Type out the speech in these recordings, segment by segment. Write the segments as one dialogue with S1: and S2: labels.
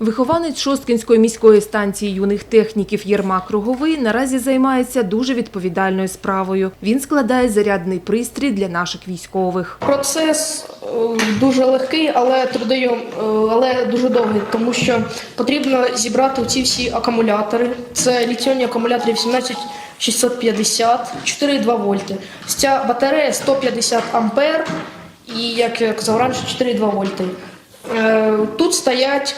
S1: Вихованець Шосткинської міської станції юних техніків Єрмак Круговий наразі займається дуже відповідальною справою. Він складає зарядний пристрій для наших військових.
S2: Процес е, дуже легкий, але трудойом, е, але дуже довгий, тому що потрібно зібрати ці всі акумулятори. Це літіонні акумулятори 18650, 4,2 вольти. Ця батарея 150 ампер і, як я казав раніше, 4,2 вольти. Е, Тут стоять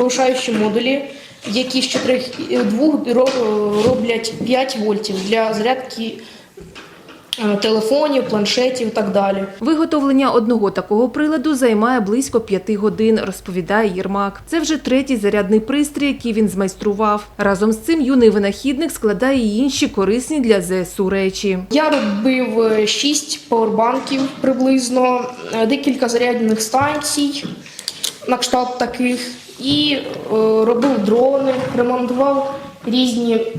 S2: повишаючі модулі, які з 4,2 роблять 5 вольтів для зарядки е, телефонів, планшетів і так далі.
S1: Виготовлення одного такого приладу займає близько п'яти годин, розповідає Єрмак. Це вже третій зарядний пристрій, який він змайстрував. Разом з цим юний винахідник складає й інші корисні для ЗСУ речі.
S2: Я робив е, шість павербанків приблизно, е, декілька зарядних станцій на кшталт таких, і е, робив дрони, ремонтував різні е,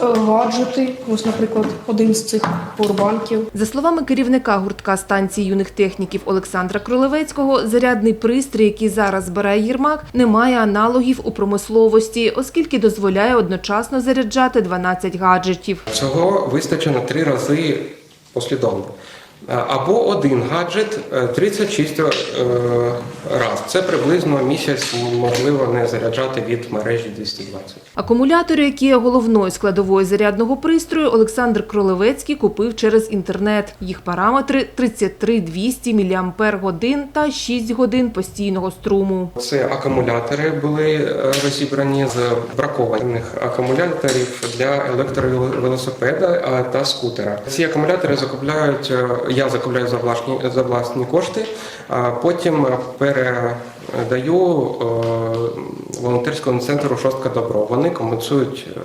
S2: гаджети. Ось, наприклад, один з цих павербанків.
S1: За словами керівника гуртка станції юних техніків Олександра Кролевецького, зарядний пристрій, який зараз збирає Єрмак, не має аналогів у промисловості, оскільки дозволяє одночасно заряджати 12 гаджетів.
S3: Цього вистачить на три рази послідовно. Е, Або один гаджет е, 36 е, раз. Це приблизно місяць можливо не заряджати від мережі 220.
S1: Акумулятори, які є головною складовою зарядного пристрою, Олександр Кролевецький купив через інтернет. Їх параметри 33 200 мАч та 6 годин постійного струму.
S3: Це акумулятори були е, розібрані з бракованих акумуляторів для електровелосипеда е, та скутера. Ці акумулятори закупляють. Я закупляю за власні за власні кошти, а потім передаю е, волонтерському центру Шостка Добро. Вони компенсують е,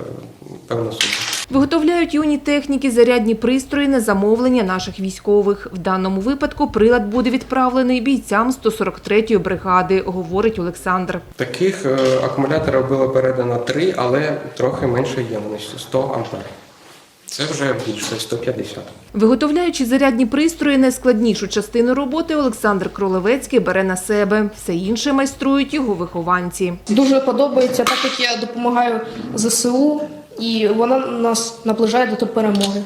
S3: певну суму.
S1: Виготовляють юні техніки зарядні пристрої на замовлення наших військових. В даному випадку прилад буде відправлений бійцям 143-ї бригади, говорить Олександр.
S3: Таких е, акумуляторів було передано три, але трохи менше ємності 100 ампер. Це вже більше 150.
S1: Виготовляючи зарядні пристрої, найскладнішу частину роботи Олександр Кролевецький бере на себе. Все інше майструють його вихованці.
S2: Дуже подобається, так як я допомагаю ЗСУ, і вона нас наближає до перемоги.